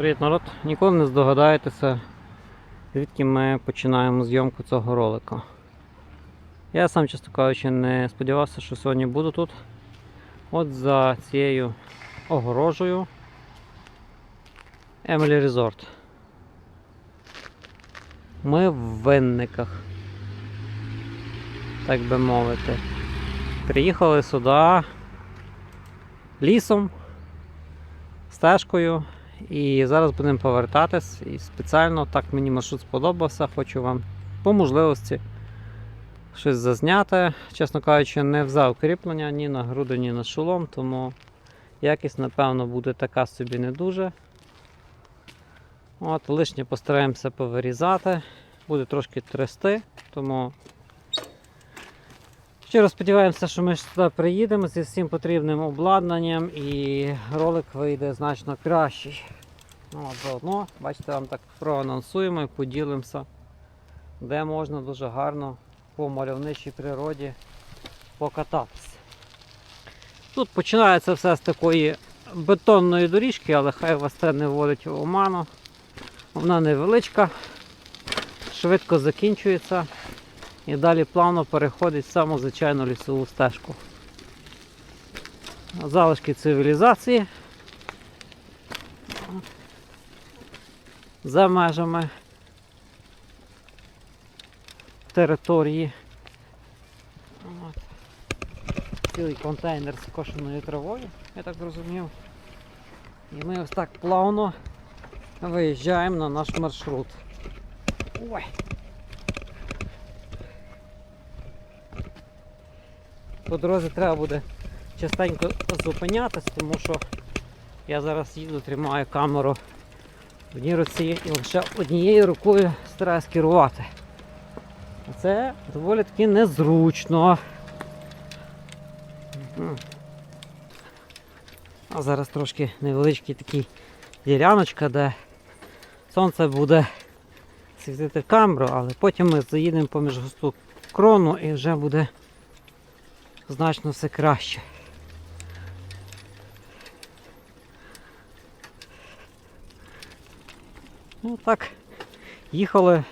Привіт, народ! Ніколи не здогадаєтеся, звідки ми починаємо зйомку цього ролика. Я сам, чесно кажучи, не сподівався, що сьогодні буду тут. От за цією огорожею Emily Resort. Ми в винниках, так би мовити. Приїхали сюди лісом, стежкою. І зараз будемо повертатись. І спеціально так мені маршрут сподобався. Хочу вам по можливості щось зазняти. Чесно кажучи, не взяв кріплення ні на груди, ні на шолом, тому якість, напевно, буде така собі не дуже. От, Лишнє постараємося повирізати. Буде трошки трясти, тому щиро сподіваємося, що ми сюди приїдемо зі всім потрібним обладнанням і ролик вийде значно кращий. Ну, от заодно, бачите, вам так проанонсуємо і поділимося, де можна дуже гарно по мальовничій природі покататися. Тут починається все з такої бетонної доріжки, але хай вас це не вводить в оману. Вона невеличка, швидко закінчується і далі плавно переходить в саму звичайну лісову стежку. Залишки цивілізації. За межами території. От. Цілий контейнер з кошеною травою, я так зрозумів. І ми ось так плавно виїжджаємо на наш маршрут. Ой. По дорозі треба буде частенько зупинятись, тому що я зараз їду, тримаю камеру в одній руці і лише однією рукою стараюсь керувати. Це доволі таки незручно. А зараз трошки невеличкий такий діляночка, де сонце буде світити в камеру, але потім ми заїдемо поміж густу крону і вже буде значно все краще. Ну так, їхали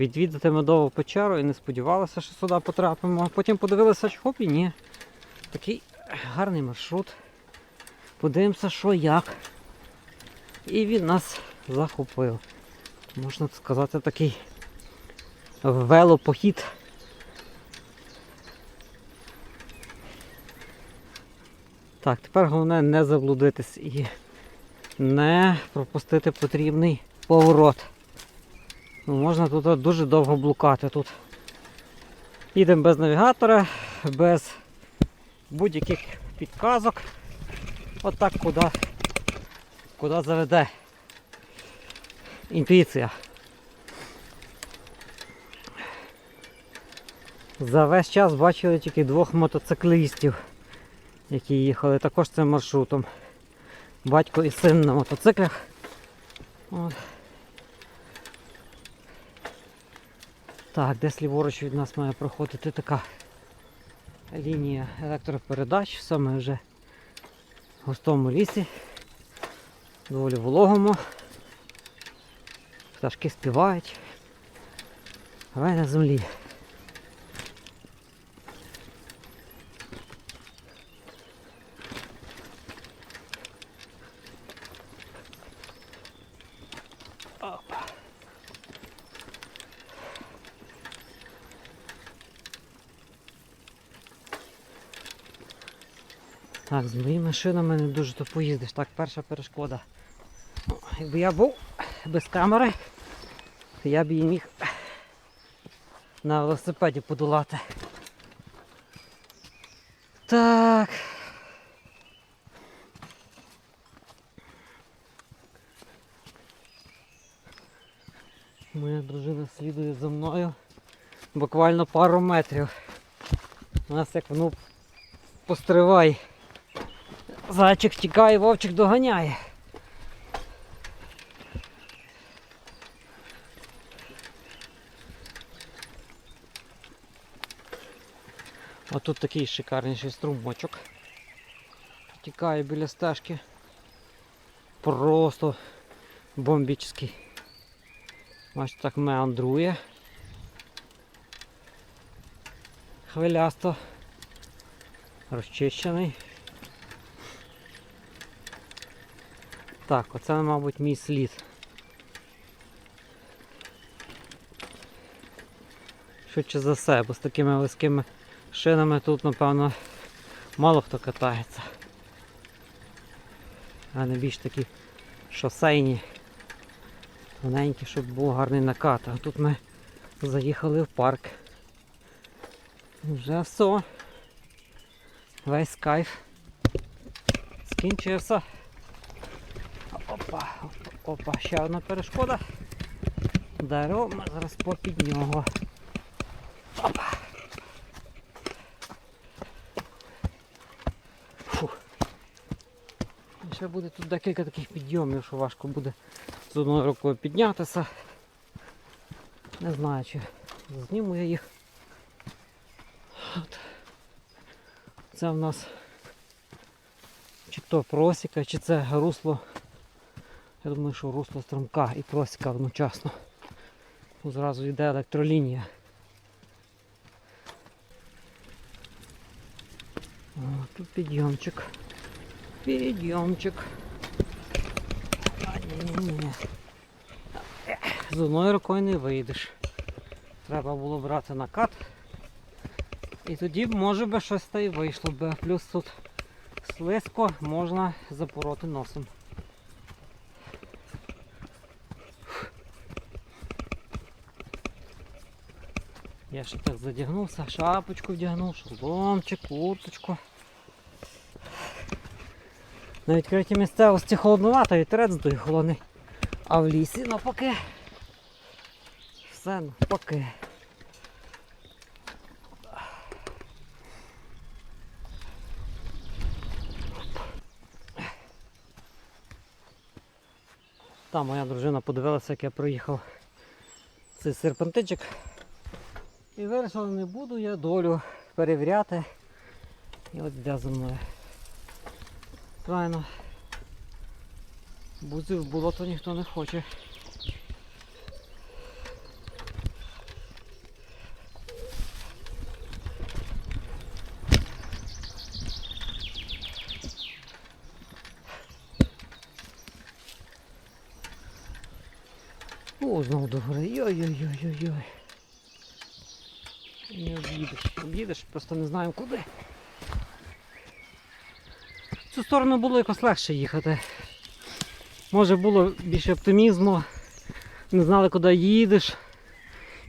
відвідати медову печеру і не сподівалися, що сюди потрапимо. Потім подивилися, що хоп і ні. Такий гарний маршрут. Подивимося, що як. І він нас захопив. Можна сказати, такий велопохід. Так, тепер головне не заблудитись і не пропустити потрібний поворот. Ну, можна тут дуже довго блукати тут. Їдемо без навігатора, без будь-яких підказок. Отак куди, куди заведе інтуїція. За весь час бачили тільки двох мотоциклістів, які їхали також цим маршрутом. Батько і син на мотоциклях. От. Так, десь ліворуч від нас має проходити така лінія електропередач, саме вже в густому лісі, доволі вологому. Пташки співають. Давай на землі. Опа. Так, з моїми шинами не дуже то поїздиш. Так, перша перешкода. Якби я був без камери, то я б її міг на велосипеді подолати. Так. Моя дружина слідує за мною буквально пару метрів. У нас як воно постривай. Зайчик тікає, вовчик доганяє. А тут такий шикарніший струмочок. Тікає біля стежки. просто бомбічний. Бачите, так меандрує. Хвилясто. Розчищений. Так, оце, мабуть, мій слід. Швидше за все, бо з такими вузькими шинами тут, напевно, мало хто катається. А не більш такі шосейні, тоненькі, щоб був гарний накат. А тут ми заїхали в парк. Вже все. Весь кайф. Скінчився. Опа, ще одна перешкода. Дерево ми зараз попід нього. Опа. Фух. І Ще буде тут декілька таких підйомів, що важко буде з одною рукою піднятися. Не знаю, чи зніму я їх. От. Це в нас чи то просіка, чи це русло. Я думаю, що русло струмка і просіка одночасно. Тут зразу йде електролінія. О, тут підйомчик. Підйомчик. З одною рукою не вийдеш. Треба було брати накат. І тоді б, може би щось та й вийшло би. Плюс тут слизько можна запороти носом. Я ще так задягнувся, шапочку вдягнув, шоломчик, курточку. На відкритій місцевості холодновато, вітерець дує холодний. А в лісі навпаки. Все навпаки. Там моя дружина подивилася, як я проїхав цей серпантичок. І вирішила, не буду я долю перевіряти. І от йде за мною. Правильно. Бузів в болото ніхто не хоче. О, знову до гори. Йой-йой-йой-йой-йой. Не об'їдеш, об'їдеш, просто не знаємо куди. В цю сторону було якось легше їхати. Може було більше оптимізму, не знали куди їдеш,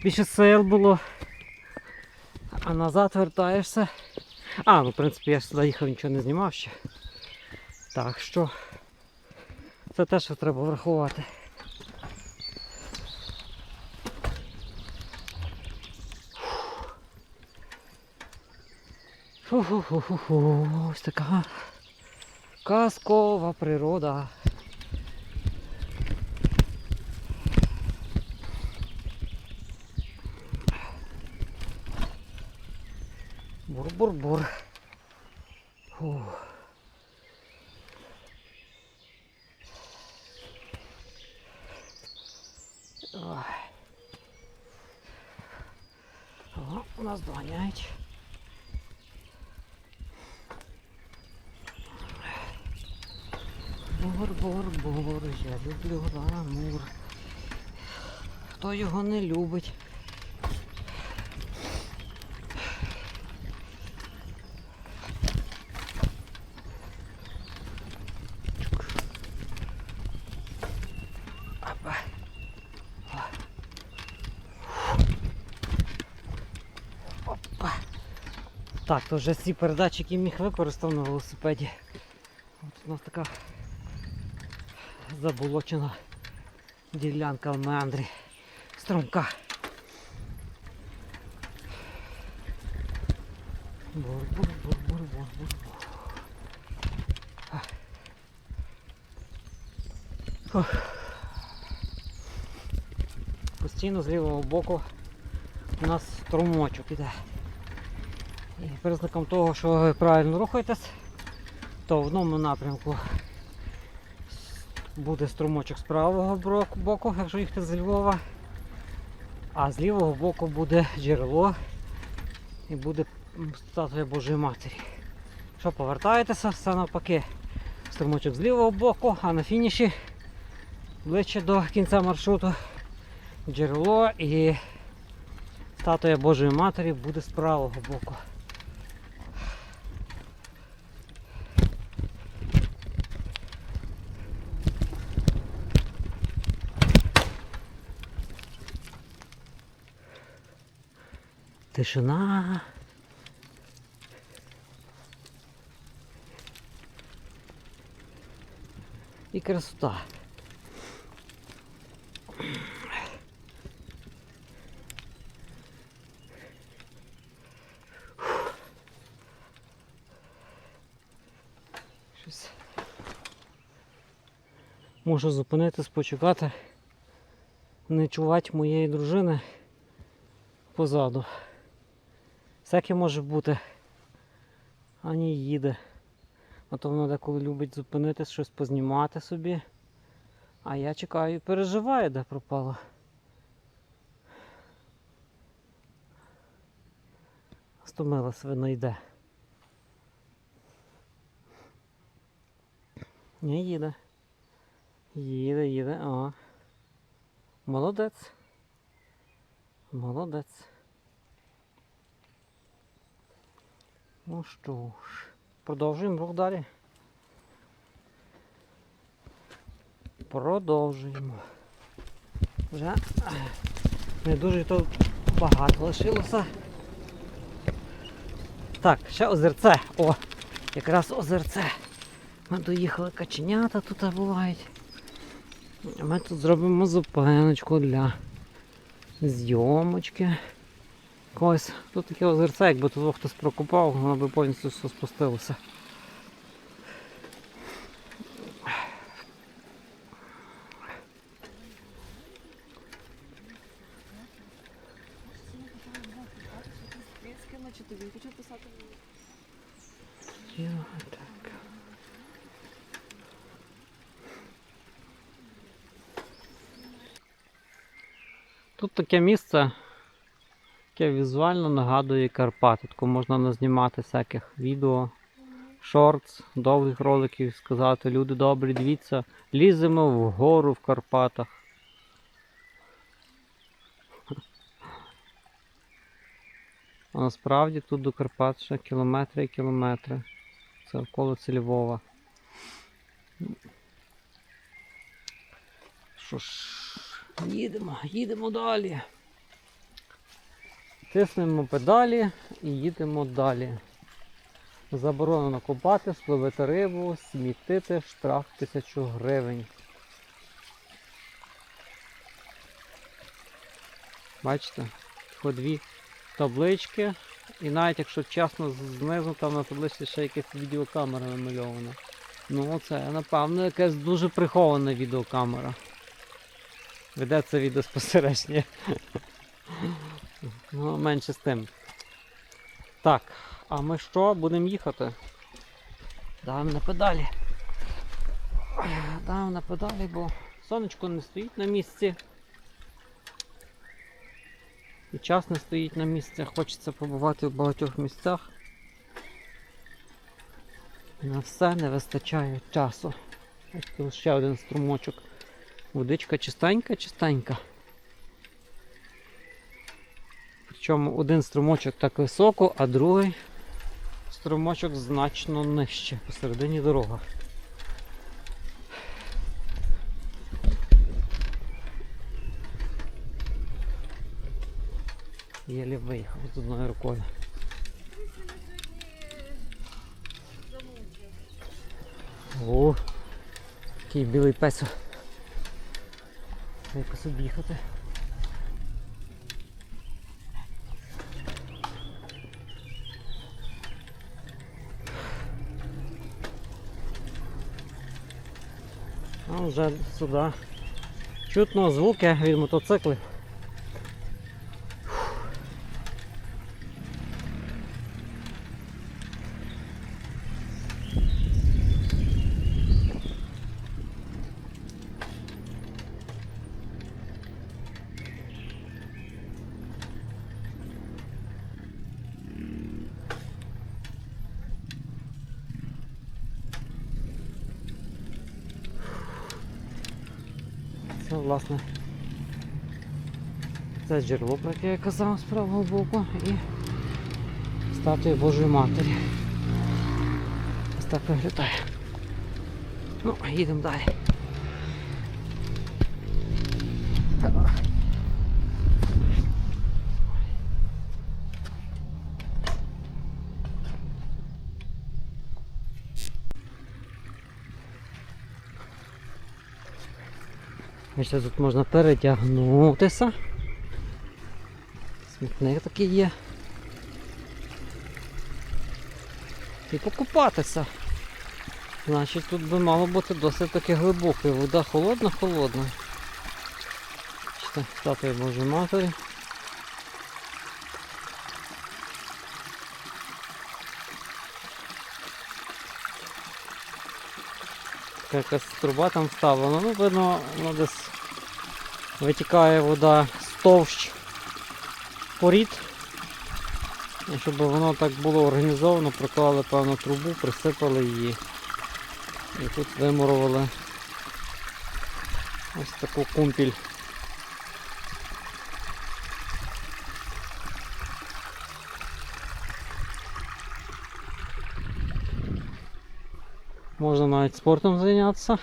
більше сил було. А назад вертаєшся. А, ну в принципі я ж сюди їхав, нічого не знімав ще. Так що це те, що треба врахувати. Фу-фу-фу-фу-фу. Ось така казкова природа. Бур-бур-бур. О, у нас доганяють. Я люблю ламур. Хто його не любить? Так, то вже всі передачі, які міг використав на велосипеді. От у нас така заболочена ділянка в меандрі струмка. Бур-бур-бур-бур-бур-бур. Постійно з лівого боку у нас струмочок іде. І признаком того, що ви правильно рухаєтесь, то в одному напрямку буде струмочок з правого боку, якщо їхати з Львова. А з лівого боку буде джерело і буде статуя Божої Матері. Якщо повертаєтеся, все навпаки. Струмочок з лівого боку, а на фініші ближче до кінця маршруту джерело і статуя Божої Матері буде з правого боку. Тишина. І красота. Щось. Можу зупинитись, почекати. Не чувати моєї дружини позаду. Всяке може бути. Ані їде. А то вона деколи любить зупинитись, щось познімати собі. А я чекаю і переживаю, де пропала. Стомилась, видно, йде. Ні, їде. Їде, їде, о. Молодець. Молодець. Ну що ж, продовжуємо рух далі. Продовжуємо. Вже не дуже то багато лишилося. Так, ще озерце. О, якраз озерце. Ми доїхали каченята тут бувають. Ми тут зробимо зупиночку для зйомочки. Ось тут таке озерце, якби тут хтось прокопав, воно би повністю все спустилося. Тут таке місце, яке візуально нагадує Карпати. Тако можна назнімати всяких відео, шортс, довгих роликів сказати, люди добрі, дивіться, ліземо вгору в Карпатах. А насправді тут до Карпат ще кілометри і кілометри. Це околиці Львова. Що ж, їдемо, їдемо далі. Тиснемо педалі і їдемо далі. Заборонено купати, спливити рибу, смітити, штраф 1000 гривень. Бачите? По дві таблички. І навіть якщо чесно, знизу там на табличці ще якась відеокамера намальована. Ну це, напевно, якась дуже прихована відеокамера. Ведеться відеоспостереження. Ну, менше з тим. Так, а ми що, будемо їхати? Давимо на педалі. Давимо на педалі, бо сонечко не стоїть на місці. І час не стоїть на місці, хочеться побувати в багатьох місцях. На все не вистачає часу. Ось тут ще один струмочок. Водичка чистенька, чистенька. Причому один струмочок так високо, а другий струмочок значно нижче посередині дорога. Єлі виїхав з одною рукою. О, який білий песо. Якось об'їхати. А вже сюди. Чутно звуки від мотоциклів. Це, власне, це джерело, про яке я казав з правого боку, і статуя Божої Матері. Ось так виглядає. Ну, їдемо далі. Бачите, тут можна перетягнутися. Смітник такий є. І покупатися. Значить тут би мало бути досить таки глибоке. Вода холодна, холодна. Бачите, статуя Божої Матері. Така якась труба там вставлена. Ну, видно, воно десь витікає вода з товщ порід. Щоб воно так було організовано, проклали певну трубу, присипали її. І тут вимурували ось таку кумпіль. Можна навіть спортом зайнятися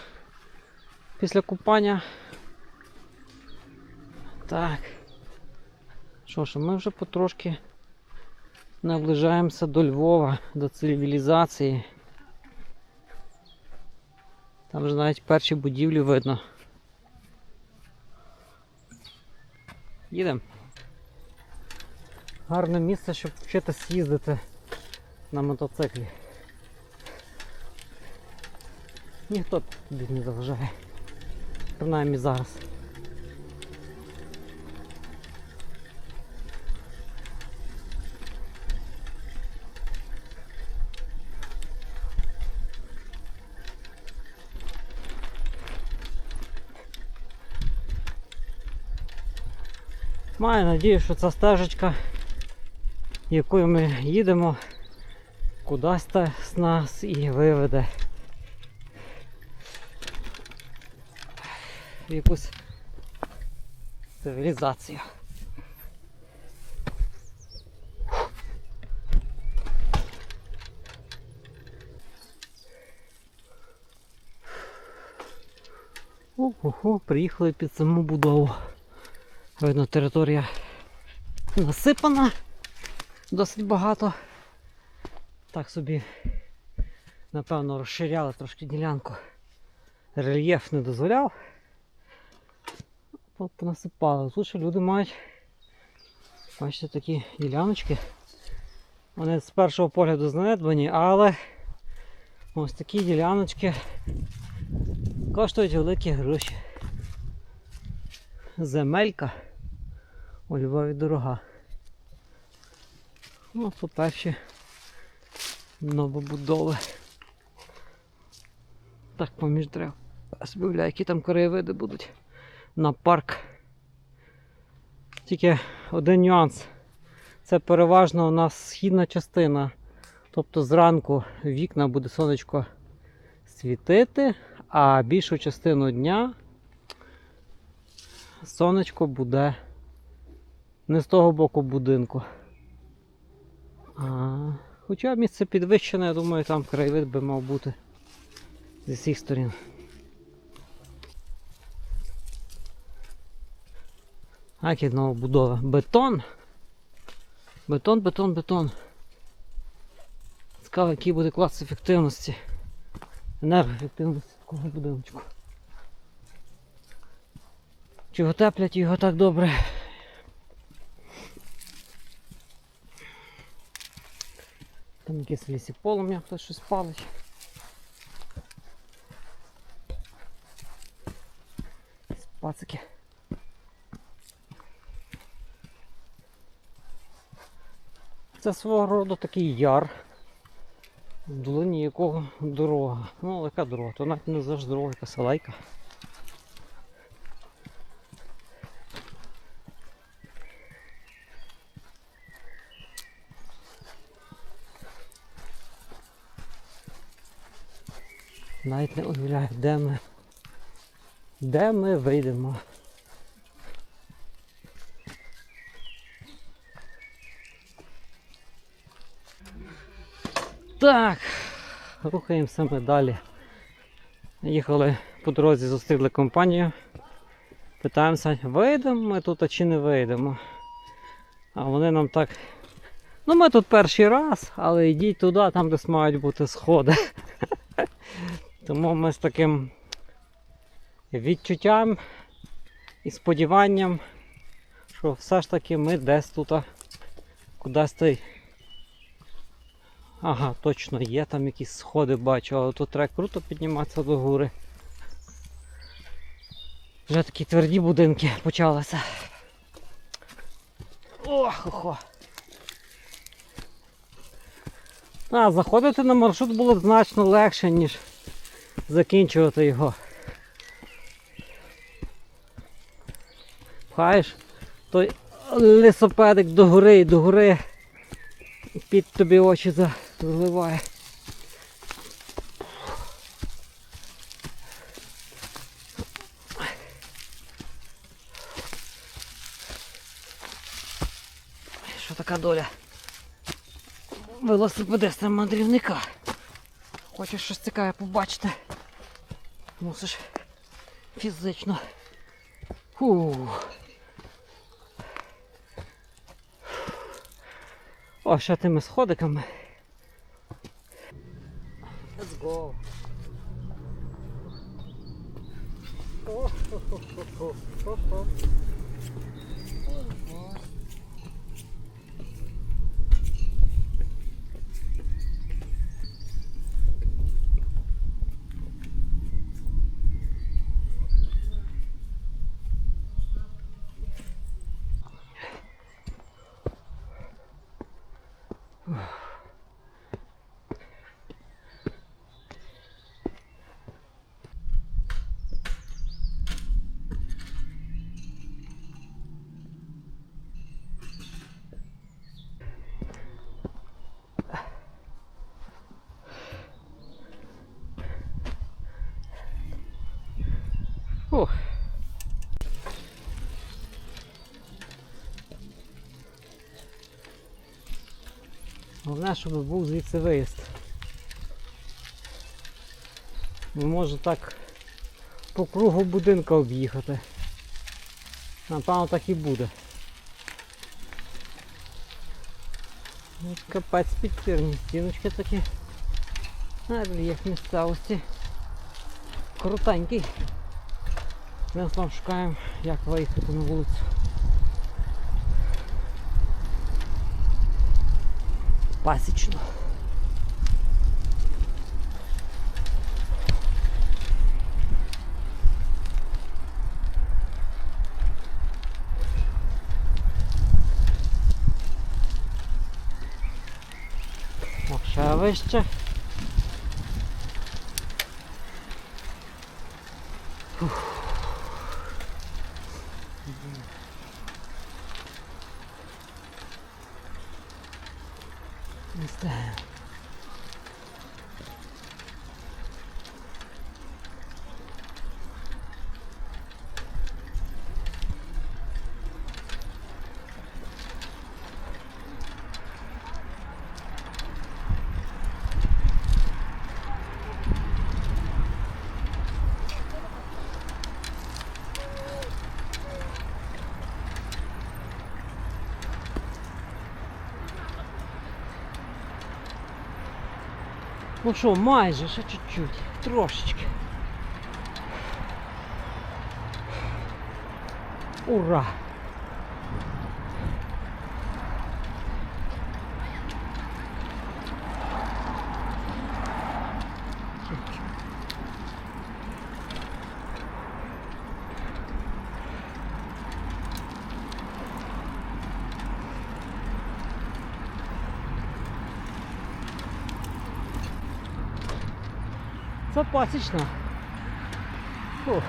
після купання. Так. Що ж, ми вже потрошки наближаємося до Львова, до цивілізації. Там вже навіть перші будівлі видно. Їдемо. Гарне місце, щоб вчитись їздити на мотоциклі. Ніхто тобі не заважає. Принаймні зараз. Маю надію, що ця стежечка, якою ми їдемо, кудись нас і виведе. в якусь цивілізацію. Ого, приїхали під саму будову. Видно, територія насипана досить багато. Так собі, напевно, розширяли трошки ділянку. Рельєф не дозволяв. Понасипали. Тут ще люди мають бачите такі діляночки. Вони з першого погляду занедбані, але ось такі діляночки коштують великі гроші. Земелька у Львові дорога. Ну, то перші новобудови. Так поміж дерев. Збивляю, які там краєвиди будуть на парк. Тільки один нюанс. Це переважно у нас східна частина. Тобто зранку вікна буде сонечко світити, а більшу частину дня сонечко буде не з того боку будинку. А, хоча місце підвищене, я думаю, там краєвид би мав бути зі всіх сторін. А які новобудова? Бетон. Бетон, бетон, бетон. Цікаво, який буде клас ефективності. Енергоефективності такого будиночку. Чи утеплять його так добре? Там якесь в лісі полум'я, хтось щось палить. Пацики. Це свого роду такий яр, в долині якого дорога. Ну, яка дорога? То навіть не завжди дорога, яка салайка. Навіть не уявляю, де ми. де ми вийдемо. Так, рухаємося ми далі. Їхали по дорозі, зустріли компанію. Питаємося, вийдемо ми тут чи не вийдемо. А вони нам так. Ну ми тут перший раз, але йдіть туди, там десь мають бути сходи. Тому ми з таким відчуттям і сподіванням, що все ж таки ми десь тут кудись той. Ага, точно є там якісь сходи бачу, але тут треба круто підніматися до гори. Вже такі тверді будинки почалися. Ох, охо. А, заходити на маршрут було значно легше, ніж закінчувати його. Пхаєш той лісопедик до гори і до гори під тобі очі заливає. Що така доля? Велосипедиста мандрівника. Хочеш щось цікаве побачити. Мусиш фізично. Фу. О, ще тими сходиками. Let's go. О-хо-хо-хо-хо-хо. Фух. Головне, щоб був звідси виїзд. Не можу так по кругу будинка об'їхати. Напевно так і буде. Ну, Капець підпірні стіночки такі. А, Рельєф місцевості. Крутенький. Ми там шукаємо, як виїхати на вулицю. Пасічно. Ще вище. Ось так. Ну що, майже, ще чуть-чуть, трошечки. Ура! Це пасічна. Фух.